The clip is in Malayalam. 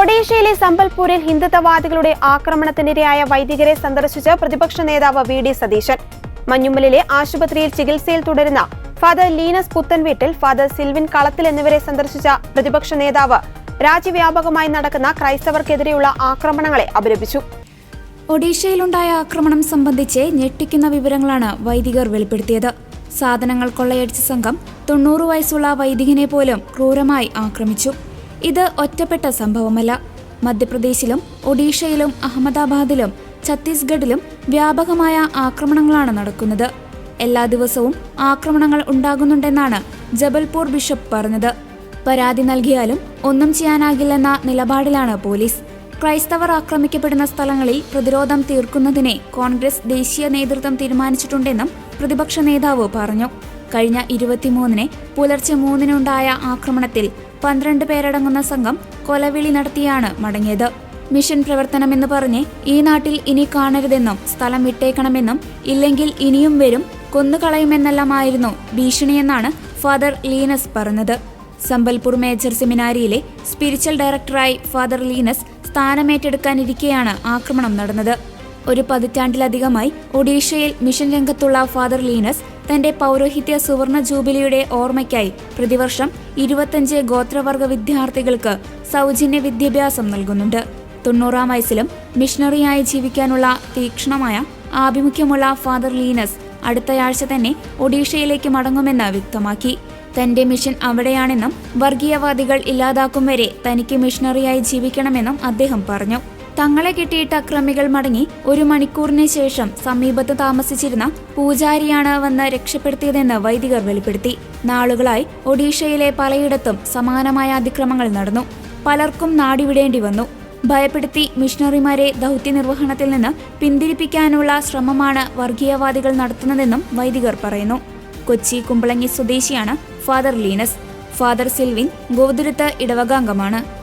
ഒഡീഷയിലെ സമ്പൽപൂരിൽ ഹിന്ദുത്വവാദികളുടെ ആക്രമണത്തിനിരയായ വൈദികരെ സന്ദർശിച്ച് പ്രതിപക്ഷ നേതാവ് വി ഡി സതീശൻ. മഞ്ഞുമ്മലിലെ ആശുപത്രിയിൽ ചികിത്സയിൽ തുടരുന്ന father Linus Puthenveettil father Silvin Kalathil എന്നിവരെ സന്ദർശിച്ച പ്രതിപക്ഷ നേതാവ് രാജ്യവ്യാപകമായി നടക്കുന്ന ക്രൈസ്തവർക്കെതിരെയുള്ള ആക്രമണങ്ങളെ അപലപിച്ചു. ഒഡീഷയിലുണ്ടായ ആക്രമണം സംബന്ധിച്ച് ഞെട്ടിക്കുന്ന വിവരങ്ങളാണ് വൈദികർ വെളിപ്പെടുത്തിയത്. സാധനങ്ങൾ കൊള്ളയടിച്ച സംഘം തൊണ്ണൂറ് വയസ്സുള്ള വൈദികനെ പോലും ക്രൂരമായി ആക്രമിച്ചു. ഇത് ഒറ്റപ്പെട്ട സംഭവമല്ല. മധ്യപ്രദേശിലും ഒഡീഷയിലും അഹമ്മദാബാദിലും ഛത്തീസ്ഗഡിലും വ്യാപകമായ ആക്രമണങ്ങളാണ് നടക്കുന്നത്. എല്ലാ ദിവസവും ആക്രമണങ്ങൾ ഉണ്ടാകുന്നുണ്ടെന്നാണ് ജബൽപൂർ ബിഷപ്പ് പറഞ്ഞത്. പരാതി നൽകിയാലും ഒന്നും ചെയ്യാനാകില്ലെന്ന നിലപാടിലാണ് പോലീസ്. ക്രൈസ്തവർ ആക്രമിക്കപ്പെടുന്ന സ്ഥലങ്ങളിൽ പ്രതിരോധം തീർക്കുന്നതിനെ കോൺഗ്രസ് ദേശീയ നേതൃത്വം തീരുമാനിച്ചിട്ടുണ്ടെന്നും പ്രതിപക്ഷ നേതാവ് പറഞ്ഞു. കഴിഞ്ഞ ഇരുപത്തിമൂന്നിന് പുലർച്ചെ മൂന്നിനുണ്ടായ ആക്രമണത്തിൽ പന്ത്രണ്ട് പേരടങ്ങുന്ന സംഘം കൊലവിളി നടത്തിയാണ് മടങ്ങിയത്. മിഷൻ പ്രവർത്തനമെന്ന് പറഞ്ഞ് ഈ നാട്ടിൽ ഇനി കാണരുതെന്നും സ്ഥലം വിട്ടേക്കണമെന്നും ഇല്ലെങ്കിൽ ഇനിയും വരും കൊന്നുകളയുമെന്നെല്ലാമായിരുന്നു ഭീഷണിയെന്നാണ് ഫാദർ ലീനസ് പറഞ്ഞത്. സമ്പൽപൂർ മേജർ സെമിനാരിയിലെ സ്പിരിച്വൽ ഡയറക്ടറായി ഫാദർ ലീനസ് സ്ഥാനമേറ്റെടുക്കാനിരിക്കെയാണ് ആക്രമണം നടന്നത്. ഒരു പതിറ്റാണ്ടിലധികമായി ഒഡീഷയിൽ മിഷൻ രംഗത്തുള്ള ഫാദർ ലീനസ് തന്റെ പൗരോഹിത്യ സുവർണ ജൂബിലിയുടെ ഓർമ്മയ്ക്കായി പ്രതിവർഷം ഇരുപത്തഞ്ച് ഗോത്രവർഗ വിദ്യാർത്ഥികൾക്ക് സൗജന്യ വിദ്യാഭ്യാസം നൽകുന്നുണ്ട്. തൊണ്ണൂറാം വയസ്സിലും മിഷണറിയായി ജീവിക്കാനുള്ള തീക്ഷ്ണമായ ആഭിമുഖ്യമുള്ള ഫാദർ ലീനസ് അടുത്തയാഴ്ച തന്നെ ഒഡീഷയിലേക്ക് മടങ്ങുമെന്ന് വ്യക്തമാക്കി. തന്റെ മിഷൻ അവിടെയാണെന്നും വർഗീയവാദികൾ ഇല്ലാതാക്കും വരെ തനിക്ക് മിഷണറിയായി ജീവിക്കണമെന്നും അദ്ദേഹം പറഞ്ഞു. തങ്ങളെ കിട്ടിയിട്ട അക്രമികൾ മടങ്ങി ഒരു മണിക്കൂറിന് ശേഷം സമീപത്ത് താമസിച്ചിരുന്ന പൂജാരിയാണ് വന്ന് രക്ഷപ്പെടുത്തിയതെന്ന് വൈദികർ വെളിപ്പെടുത്തി. നാളുകളായി ഒഡീഷയിലെ പലയിടത്തും സമാനമായ അതിക്രമങ്ങൾ നടന്നു. പലർക്കും നാടിവിടേണ്ടി വന്നു. ഭയപ്പെടുത്തി മിഷണറിമാരെ ദൗത്യനിർവഹണത്തിൽ നിന്ന് പിന്തിരിപ്പിക്കാനുള്ള ശ്രമമാണ് വർഗീയവാദികൾ നടത്തുന്നതെന്നും വൈദികർ പറയുന്നു. കൊച്ചി കുമ്പളങ്ങി സ്വദേശിയാണ് father Linus. Father Silvin Gothuruth ഇടവകാംഗമാണ്.